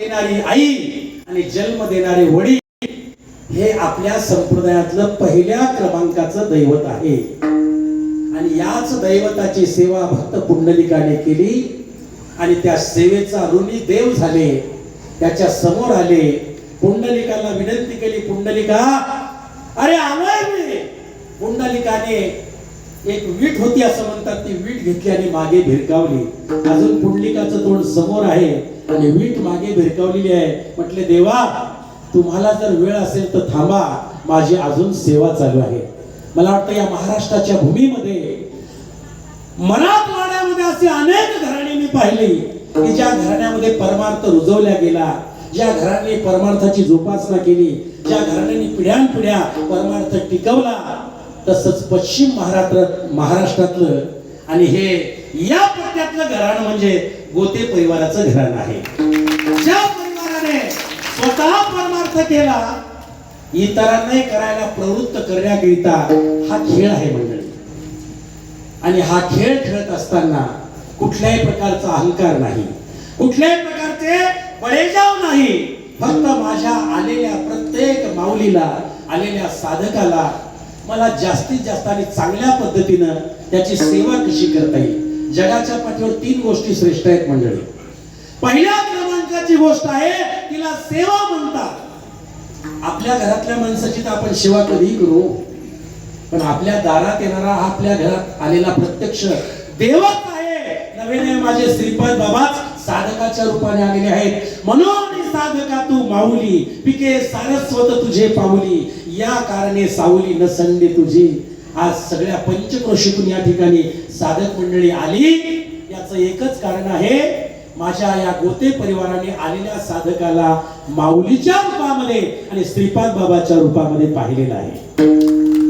देणारी आई आणि जन्म देणारे वडील हे आपल्या संप्रदायातलं पहिल्या क्रमांकाचं दैवत आहे. आणि याच दैवताची सेवा भक्त पुंडलिकाने केली आणि त्या सेवेचा ऋणी देव झाले. त्याच्यासमोर आले. पुंडलिकाला विनंती केली पुंडलिका अरे आलोय मी. पुंडलिकाने एक वीट होती असं म्हणतात ती वीट घेतली आणि मागे भिरकावली. अजून पुंडलिकाचं तोंड समोर आहे. आणि वीट मागे भिरकावलेली आहे. म्हटले देवा तुम्हाला जर वेळ असेल तर थांबा. माझी अजून सेवा चालू आहे. मला वाटतं या महाराष्ट्राच्या भूमीमध्ये मराठवाड्यामध्ये असे अनेक घराणे मी पाहिली की ज्या घराण्यामध्ये परमार्थ रुजवल्या गेला ज्या घराने परमार्थाची जोपासना केली ज्या घराण्यांनी पिढ्यानपिढ्या परमार्थ टिकवला तसंच पश्चिम महाराष्ट्र महाराष्ट्रातलं. आणि हे या त्यातलं घराणं म्हणजे गोते परिवाराचं घराणं आहे. ज्या परिवाराने स्वतः परमार्थ केला इतरांनाही करायला प्रवृत्त करण्याकरिता हा खेळ आहे मंडळी. आणि हा खेळ खेळत असताना कुठल्याही प्रकारचा अहंकार नाही. कुठल्याही प्रकारचे बळेजाव नाही. फक्त माझ्या आलेल्या प्रत्येक माऊलीला आलेल्या साधकाला मला जास्तीत जास्त आणि चांगल्या पद्धतीनं त्याची सेवा कशी करता येईल? जगाच्या पाठीवर तीन गोष्टी श्रेष्ठ आहेत मंडळी. पहिल्या क्रमांकाची गोष्ट आहे तिला सेवा म्हणतात. आपल्या घरातल्या माणसाची तर आपण सेवा कधी करू. पण आपल्या दारात येणारा हा आपल्या घरात आलेला प्रत्यक्ष देवच आहे. नवे माझे श्रीपद बाबाच साधकाच्या रूपाने आलेले आहेत. म्हणून साधका तू माऊली. पिके सारस्वत तुझे पाऊली. या कारणे सावली न संडे तुझी. आज सगळ्या पंचक्रोशीतून या ठिकाणी साधक मंडळी आली. याचं एकच कारण आहे माझ्या या गोते परिवाराने आलेल्या साधकाला माऊलीच्या रूपामध्ये आणि श्रीपाद बाबाच्या रूपामध्ये पाहिलेलं आहे.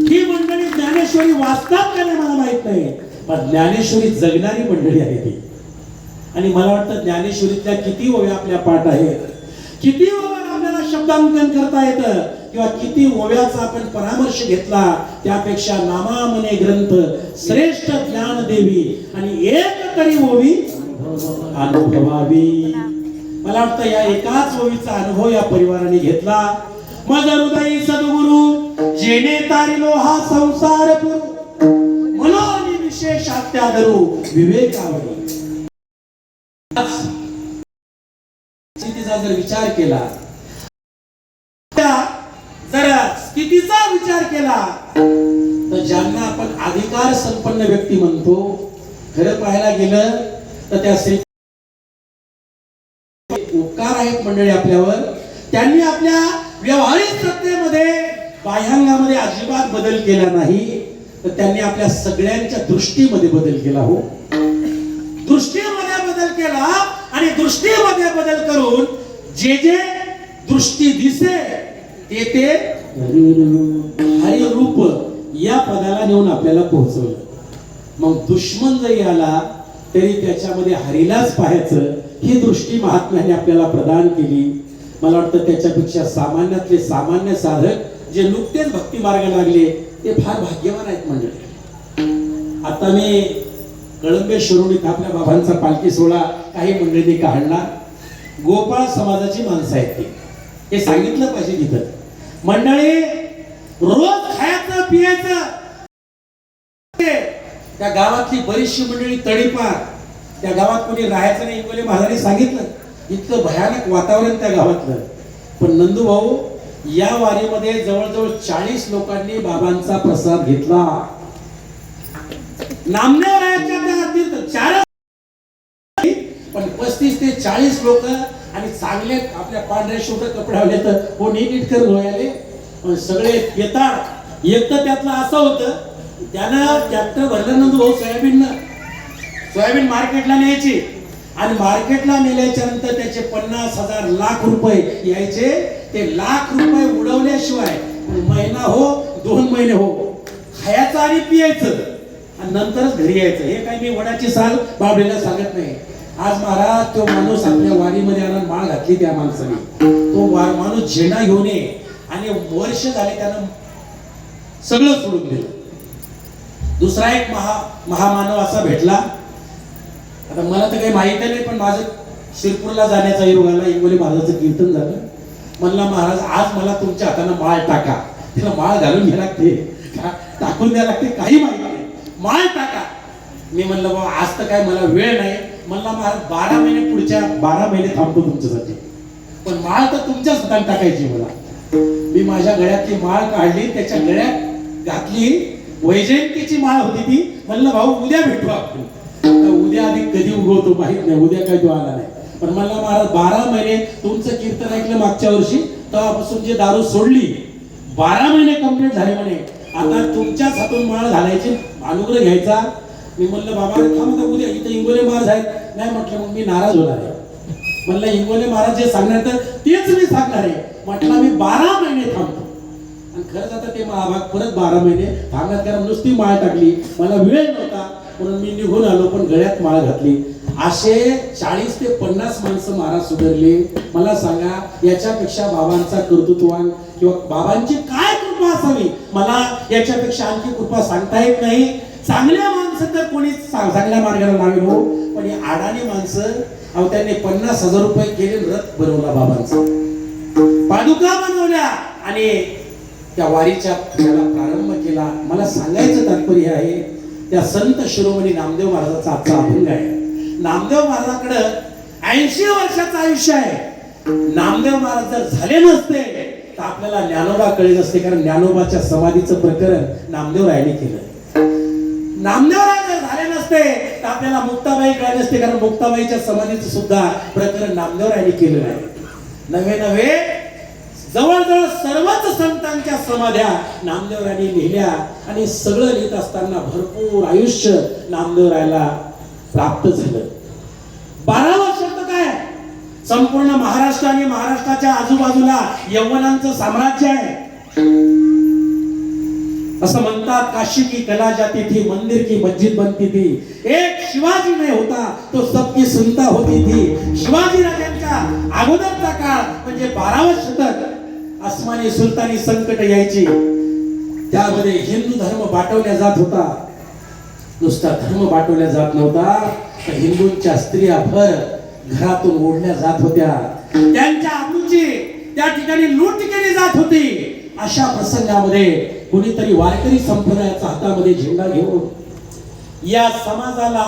ही मंडळी ज्ञानेश्वरी वाचतात का नाही मला माहीत नाही पण ज्ञानेश्वरी जगणारी मंडळी आहे ती. आणि मला वाटतं ज्ञानेश्वरीतल्या किती ओव्या आपल्या पाठ आहेत किती ओव्या आपल्याला शब्दांकन करता येतं किंवा किती ओव्याचा आपण परामर्श घेतला त्यापेक्षा नामामने ग्रंथ श्रेष्ठ ज्ञान देवी आणि एक तरी ओवी अनुभवावी. मला वाटतं या एकाच ओवीचा अनुभव या परिवाराने घेतला. मज हृदयी सद्गुरु जेणे तारिलो हा संसार पुरू. म्हणून विशेष धरू विवेकावर. स्थितीचा जर विचार केला व्यक्ती म्हणतो खरं पाहायला गेलं तर त्या उपकार आहेत मंडळी आपल्यावर. त्यांनी आपल्या व्यवहारिक सत्तेमध्ये बाह्यांगामध्ये अजिबात बदल केला नाही. तर त्यांनी आपल्या सगळ्यांच्या दृष्टीमध्ये बदल केला हो. दृष्टीमध्ये बदल केला आणि दृष्टीमध्ये बदल करून जे जे दृष्टी दिसे ते ते हरिरूप या पदाला नेऊन आपल्याला पोहोचवलं. मग दुश्मन जरी आला तरी त्याच्यामध्ये हरीलाच पाहायचं ही दृष्टी महात्म्याने आपल्याला प्रदान केली. मला वाटतं त्याच्यापेक्षा सामान्यातले सामान्य साधक जे नुकतेच भक्ती मार्ग लागले ते फार भाग्यवान आहेत म्हणजे. आता मी कळंबे शिरोडीत आपल्या बाबांचा पालखी सोहळा काही मंडळींनी काढला. गोपाळ समाजाची माणसं आहेत ती. हे सांगितलं पाहिजे तिथं. मंडळी रोज खायचं पियायचं त्या गावातली बरीचशी मंडळी तडीपार. त्या गावात कोणी राहायचं नाही इंगोले महाराजांनी सांगितलं. इतकं भयानक वातावरण त्या गावातलं. पण नंदू भाऊ या वारीमध्ये जवळजवळ चाळीस लोकांनी बाबांचा प्रसाद घेतला. नामदेव रायाच्या चार पण पस्तीस ते चाळीस लोक आणि चांगले आपल्या पांढऱ्या शुभ्र कपड्यावर तर हो नीट नीट करून पण सगळे येतात एक तर त्यातलं असं होतं त्यानं ट्रॅक्टर भरलं नंतर भाऊ हो, सोयाबीन सोयाबीन मार्केटला न्यायची. आणि मार्केटला नेल्याच्या नंतर त्याचे पन्नास हजार लाख रुपये यायचे. ते लाख रुपये उडवल्याशिवाय महिना हो दोन महिने हो. खायचं आणि पियायचं. आणि नंतरच घरी यायचं. हे काही मी वडाची साल बाबडीला सांगत नाही. आज महाराज तो माणूस आपल्या वारीमध्ये आणून माळ घातली त्या माणसाने. तो वार माणूस झेंडा घेऊन ये. आणि वर्ष झाले त्यानं सगळं सोडून दिलं. दुसरा एक महा महामानव असा भेटला. आता मला तर काही माहिती नाही पण माझं शिरपूरला जाण्याचा योग आला इंगोली महाराजाचं कीर्तन झालं. म्हणला महाराज आज मला तुमच्या हातानं माळ टाका. तिला माळ घालून घ्या लागते. टाकून द्या लागते काही माहिती नाही. माळ टाका. मी म्हणलं बाबा आज तर काय मला वेळ नाही. म्हणला महाराज बारा महिने पुढच्या बारा महिने थांबतो तुमच्यासाठी. पण माळ तर तुमच्याच हाताने टाकायची मला. मी माझ्या गळ्यातली माळ काढली त्याच्या गळ्यात घातली वैजयंतीची माळ होती ती. म्हणलं भाऊ उद्या भेटू आपण. उद्या आधी कधी उगवतो माहीत नाही. उद्या काय तो आला नाही. पण म्हणलं महाराज बारा महिने तुमचं कीर्तन ऐकलं मागच्या वर्षी. तेव्हापासून जे दारू सोडली बारा महिने कंप्लीट झाले म्हणे. आता तुमच्याच हातून माळ घालायची अनुग्रह घ्यायचा. मी म्हणलं बाबा थांब आता उद्या इथं इंगोले महाराज आहेत. नाही म्हटलं मग मी नाराज होणार आहे. म्हणलं इंगोले महाराज जे सांगणार तर तेच मी सांगणार आहे. म्हटलं मी बारा महिने थांबतो. आणि खरंच आता ते महाभाग परत बारा महिने भागात त्याला नुसती माळ टाकली. मला वेळ नव्हता म्हणून मी निघून आलो पण गळ्यात माळ घातली. असे चाळीस ते पन्नास माणसं महाराज सुधारले. मला सांगा याच्यापेक्षा बाबांचा कर्तृत्वान किंवा बाबांची काय कृपा असावी? मला याच्यापेक्षा आणखी कृपा सांगता येत नाही. चांगल्या माणसं तर कोणी चांगल्या मार्गाला लावेल हो. पण ही अडाणी माणसं अहो त्यांनी पन्नास हजार रुपये केले रथ बनवला बाबांचा. पादुका बनवल्या आणि त्या वारीच्या प्रारंभ केला. मला सांगायचं तात्पर्य आहे त्या संत शिरोमणी नामदेव महाराजाचा आजचा अभंग आहे. नामदेव महाराजाकडं ऐंशी वर्षाचं आयुष्य आहे. नामदेव महाराज जर झाले नसते तर आपल्याला ज्ञानोबा कळे नसते कारण ज्ञानोबाच्या समाधीचं प्रकरण नामदेव रायने केलं. नामदेव राय जर झाले नसते तर आपल्याला मुक्ताबाई कळले नसते कारण मुक्ताबाईच्या समाधीचं सुद्धा प्रकरण नामदेव रायने केलं आहे. नव्हे नव्हे जवळजवळ सर्वच संतांच्या समाध्या नामदेवरायांनी लिहिल्या आणि सगळं लिहित असताना भरपूर आयुष्य नामदेवरायला प्राप्त झालं. बारावा शब्द काय? संपूर्ण महाराष्ट्र आणि महाराष्ट्राच्या आजूबाजूला यवनांचं साम्राज्य आहे. असं म्हणतात काशी की कला जाती थी मंदिर की मस्जिद बनती थी एक शिवाजी नाही होता तो सबकी सुनता होती थी शिवाजी राजांच्या अगोदरचा काळ म्हणजे बारावं शतक अस्माने सुलतानी संकट यायची. त्यामध्ये हिंदू धर्म बाटवल्या जात होता. नुसता धर्म बाटवल्या जात नव्हता तर हिंदूंच्या स्त्रिया भर घरातून ओढल्या जात होत्या. त्यांच्या आबरूची त्या ठिकाणी लूट केली जात होती. अशा प्रसंगामध्ये कुणीतरी वारकरी संप्रदायाचा हातामध्ये झेंडा घेऊन या समाजाला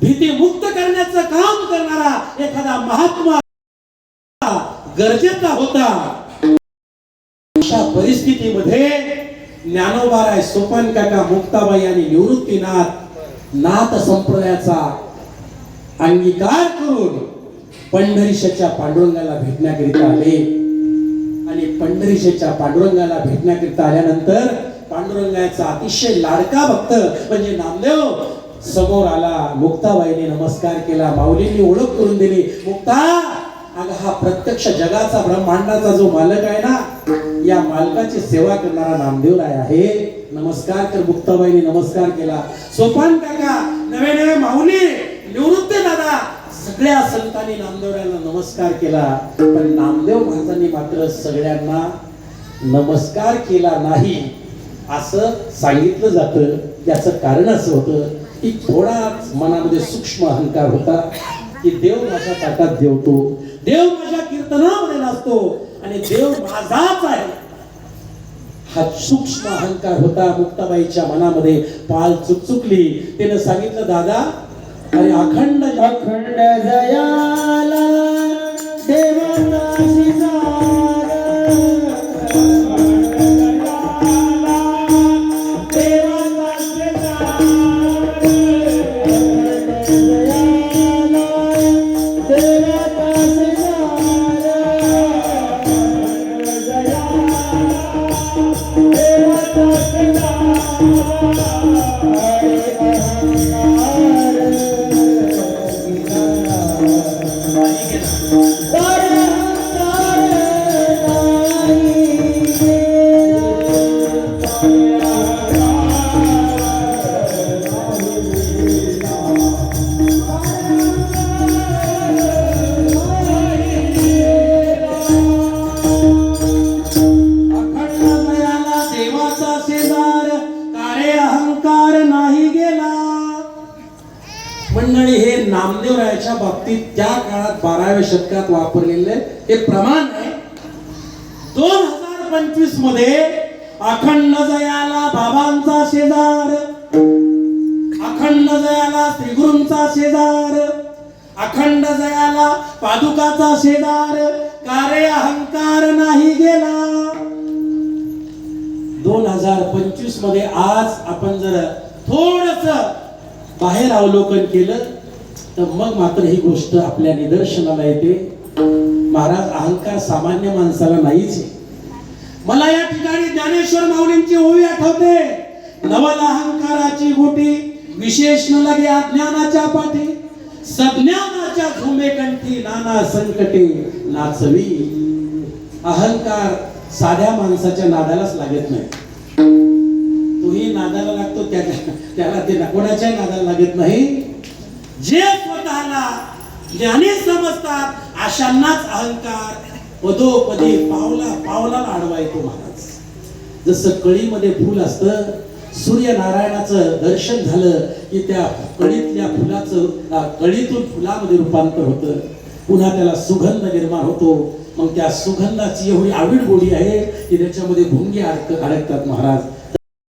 भीती मुक्त करण्याचं काम करणारा एखादा महात्मा गरजेचा होता. अशा परिस्थितीमध्ये ज्ञानोबाराय सोपान काका मुक्ताबाई आणि निवृत्तीनाथ नाथ संप्रदायाचा अंगीकार करून पंढरीशेच्या पांडुरंगाला भेटण्याकरिता आले. आणि पंढरीशेच्या पांडुरंगाला भेटण्याकरिता आल्यानंतर पांडुरंगाचा अतिशय लाडका भक्त म्हणजे नामदेव समोर आला. मुक्ताबाईने नमस्कार केला. माऊलींनी ओळख करून दिली. मुक्ता! अगं हा प्रत्यक्ष जगाचा ब्रह्मांडाचा जो मालक आहे ना या मालकाची सेवा करणारा नामदेव राय आहे. नमस्कार तर मुक्ताबाईने नमस्कार केला. सोपान काका नवे नवे माऊली निवृत्त दादा सगळ्या संतांनी नामदेवरायला नमस्कार केला. पण नामदेव महाराजांनी मात्र सगळ्यांना नमस्कार केला नाही. असं सांगितलं जातं. याचं कारण असं होतं की थोडा मनामध्ये सूक्ष्म अहंकार होता की देव माझ्या ताटात देवतो. देव माझ्या कीर्तनामध्ये नाचतो आणि देव माझाच आहे. हा सूक्ष्म अहंकार होता मुक्ताबाईच्या मनामध्ये. पाल चुकचुकली तिने सांगितलं दादा अरे अखंड अखंड जयाला देवाचा नामदेव रायच्या बाबतीत त्या काळात बाराव्या शतकात वापरलेले हे प्रमाण आहे. दोन हजार पंचवीसमध्ये अखंड जयाला बाबांचा शेजार अखंड जयाला श्रीगुरूंचा शेजार अखंड जयाला पादुकाचा शेजार कारे अहंकार नाही गेला. दोन हजार पंचवीसमध्ये आज आपण जर थोडस बाहेर अवलोकन केलं. तर मग मात्र ही गोष्ट आपल्या निदर्शनाला येते. महाराज अहंकार सामान्य माणसाला नाहीच आहे. मला या ठिकाणी ज्ञानेश्वर माऊलींची ओवी आठवते. नवल अहंकाराची गोटी विशेष न लगे अज्ञानाच्या पाठी. सज्ञानाच्या झुमे कंठी नाना संकटे नाचवी. अहंकार साध्या माणसाच्या नादालाच लागत नाही. तोही नादाला लागतो त्याला ते ना- कोणाच्या नादाला लागत नाही. जे स्वतःला ज्ञानी समजतात अशांनाच अहंकार पदोपदी पावला पावलाला आडवा येतो महाराज. जसं कळीमध्ये फुल असतं सूर्यनारायणाचं दर्शन झालं की त्या कळीतल्या फुलाचं कळीतून फुलामध्ये रूपांतर होतं. पुन्हा त्याला सुगंध निर्माण होतो. मग त्या सुगंधाची एवढी आवड गोडी आहे की त्याच्यामध्ये भुंगी अडक अडकतात महाराज.